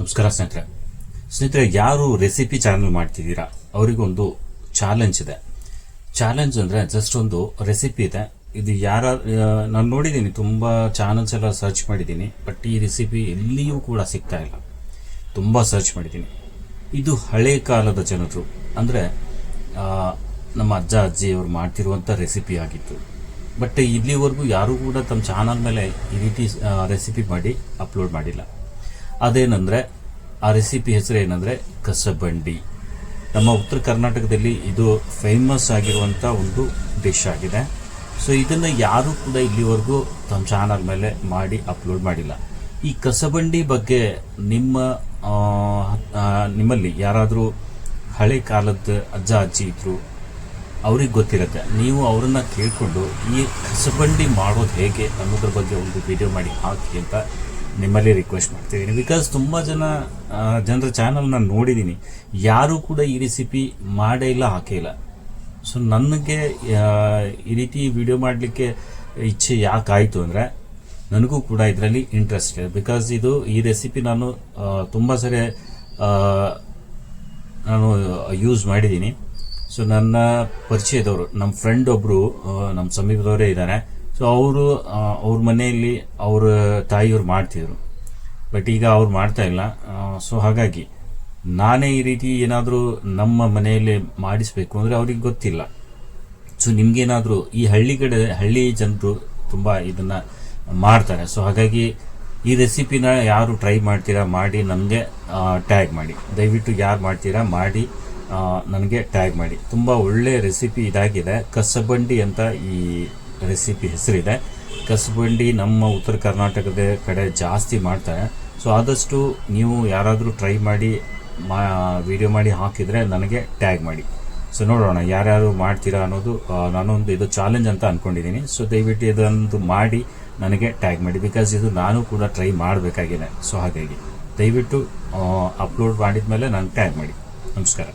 ನಮಸ್ಕಾರ ಸ್ನೇಹಿತರೆ. ಸ್ನೇಹಿತರೆ, ಯಾರು ರೆಸಿಪಿ ಚಾನಲ್ ಮಾಡ್ತಿದ್ದೀರಾ? ಅವರಿಗೊಂದು ಚಾಲೆಂಜ್ ಇದೆ. ಚಾಲೆಂಜ್ ಅಂದರೆ ಜಸ್ಟ್ ಒಂದು ರೆಸಿಪಿ ಇದೆ. ಇದು ಯಾರ ನಾನು ನೋಡಿದ್ದೀನಿ, ತುಂಬ ಚಾನಲ್ಸ್ ಎಲ್ಲ ಸರ್ಚ್ ಮಾಡಿದ್ದೀನಿ ಬಟ್ ಈ ರೆಸಿಪಿ ಎಲ್ಲಿಯೂ ಕೂಡ ಸಿಗ್ತಾ ಇಲ್ಲ. ತುಂಬ ಸರ್ಚ್ ಮಾಡಿದ್ದೀನಿ. ಇದು ಹಳೆ ಕಾಲದ ಜನರು, ಅಂದರೆ ನಮ್ಮ ಅಜ್ಜ, ಅಜ್ಜಿ ಅವರು ಮಾಡ್ತಿರುವಂಥ ರೆಸಿಪಿ ಆಗಿತ್ತು. ಬಟ್ ಇಲ್ಲಿವರೆಗೂ ಯಾರೂ ಕೂಡ ತಮ್ಮ ಚಾನಲ್ ಮೇಲೆ ಈ ರೀತಿ ರೆಸಿಪಿ ಮಾಡಿ ಅಪ್ಲೋಡ್ ಮಾಡಿಲ್ಲ. ಅದೇನೆಂದರೆ, ಆ ರೆಸಿಪಿ ಹೆಸರು ಏನಂದರೆ, ಕಸಬಂಡಿ. ನಮ್ಮ ಉತ್ತರ ಕರ್ನಾಟಕದಲ್ಲಿ ಇದು ಫೇಮಸ್ ಆಗಿರುವಂಥ ಒಂದು ಡಿಶ್ ಆಗಿದೆ. ಸೊ ಇದನ್ನು ಯಾರೂ ಕೂಡ ಇಲ್ಲಿವರೆಗೂ ತಮ್ಮ ಚಾನಲ್ ಮೇಲೆ ಮಾಡಿ ಅಪ್ಲೋಡ್ ಮಾಡಿಲ್ಲ. ಈ ಕಸಬಂಡಿ ಬಗ್ಗೆ ನಿಮ್ಮ ನಿಮ್ಮಲ್ಲಿ ಯಾರಾದರೂ ಹಳೆ ಕಾಲದ ಅಜ್ಜ, ಅಜ್ಜಿ ಇದ್ದರು ಅವ್ರಿಗೆ ಗೊತ್ತಿರುತ್ತೆ. ನೀವು ಅವರನ್ನು ಕೇಳಿಕೊಂಡು ಈ ಕಸಬಂಡಿ ಮಾಡೋದು ಹೇಗೆ ಅನ್ನೋದ್ರ ಬಗ್ಗೆ ಒಂದು ವಿಡಿಯೋ ಮಾಡಿ ಹಾಕಿ ಅಂತ ನಿಮ್ಮಲ್ಲಿ ರಿಕ್ವೆಸ್ಟ್ ಮಾಡ್ತಿದ್ದೀನಿ ಬಿಕಾಸ್ ತುಂಬ ಜನ ಜನರ ಚಾನಲ್ ನಾನು ನೋಡಿದ್ದೀನಿ ಯಾರೂ ಕೂಡ ಈ ರೆಸಿಪಿ ಮಾಡೇ ಇಲ್ಲ, ಹಾಕೇ ಇಲ್ಲ. ಸೊ ನನಗೆ ಈ ರೀತಿ ವಿಡಿಯೋ ಮಾಡಲಿಕ್ಕೆ ಇಚ್ಛೆ ಯಾಕಾಯಿತು ಅಂದರೆ, ನನಗೂ ಕೂಡ ಇದರಲ್ಲಿ ಇಂಟ್ರೆಸ್ಟ್ ಇದೆ. ಬಿಕಾಸ್ ಇದು, ಈ ರೆಸಿಪಿ ನಾನು ತುಂಬ ಸರಿ ನಾನು ಯೂಸ್ ಮಾಡಿದ್ದೀನಿ ಸೊ ನನ್ನ ಪರಿಚಯದವರು ನಮ್ಮ ಫ್ರೆಂಡ್ ಒಬ್ಬರು ನಮ್ಮ ಸಮೀಪದವರೇ ಇದ್ದಾರೆ. ಸೊ ಅವರು ಅವ್ರ ಮನೆಯಲ್ಲಿ ಅವ್ರ ತಾಯಿಯವ್ರು ಮಾಡ್ತಿದ್ರು. ಬಟ್ ಈಗ ಅವ್ರು ಮಾಡ್ತಾ ಇಲ್ಲ. ಸೊ ಹಾಗಾಗಿ ನಾನೇ ಈ ರೀತಿ ಏನಾದರೂ ನಮ್ಮ ಮನೆಯಲ್ಲಿ ಮಾಡಿಸ್ಬೇಕು ಅಂದರೆ ಅವ್ರಿಗೆ ಗೊತ್ತಿಲ್ಲ. ಸೊ ನಿಮ್ಗೇನಾದರೂ ಈ ಹಳ್ಳಿ ಕಡೆ, ಹಳ್ಳಿ ಜನರು ತುಂಬ ಇದನ್ನು ಮಾಡ್ತಾರೆ. ಸೊ ಹಾಗಾಗಿ ಈ ರೆಸಿಪಿನ ಯಾರು ಟ್ರೈ ಮಾಡ್ತೀರಾ ಮಾಡಿ ನನಗೆ ಟ್ಯಾಗ್ ಮಾಡಿ. ದಯವಿಟ್ಟು ಯಾರು ಮಾಡ್ತೀರಾ ಮಾಡಿ ನನಗೆ ಟ್ಯಾಗ್ ಮಾಡಿ. ತುಂಬ ಒಳ್ಳೆ ರೆಸಿಪಿ ಇದಾಗಿದೆ. ಕಸಬಂಡಿ ಅಂತ ಈ ರೆಸಿಪಿ ಹೆಸರಿದೆ. ಕಸಬಂಡಿ ನಮ್ಮ ಉತ್ತರ ಕರ್ನಾಟಕದ ಕಡೆ ಜಾಸ್ತಿ ಮಾಡ್ತಾರೆ. ಸೊ ಆದಷ್ಟು ನೀವು ಯಾರಾದರೂ ಟ್ರೈ ಮಾಡಿ, ಮಾ ವಿಡಿಯೋ ಮಾಡಿ ಹಾಕಿದರೆ ನನಗೆ ಟ್ಯಾಗ್ ಮಾಡಿ. ಸೊ ನೋಡೋಣ ಯಾರ್ಯಾರು ಮಾಡ್ತೀರಾ ಅನ್ನೋದು ನಾನೊಂದು ಇದು ಚಾಲೆಂಜ್ ಅಂತ ಅಂದ್ಕೊಂಡಿದ್ದೀನಿ ಸೊ ದಯವಿಟ್ಟು ಇದೊಂದು ಮಾಡಿ ನನಗೆ ಟ್ಯಾಗ್ ಮಾಡಿ. ಬಿಕಾಸ್ ಇದು ನಾನು ಕೂಡ ಟ್ರೈ ಮಾಡಬೇಕಾಗಿದೆ. ಸೊ ಹಾಗಾಗಿ ದಯವಿಟ್ಟು ಅಪ್ಲೋಡ್ ಮಾಡಿದ ಮೇಲೆ ನನಗೆ ಟ್ಯಾಗ್ ಮಾಡಿ. ನಮಸ್ಕಾರ.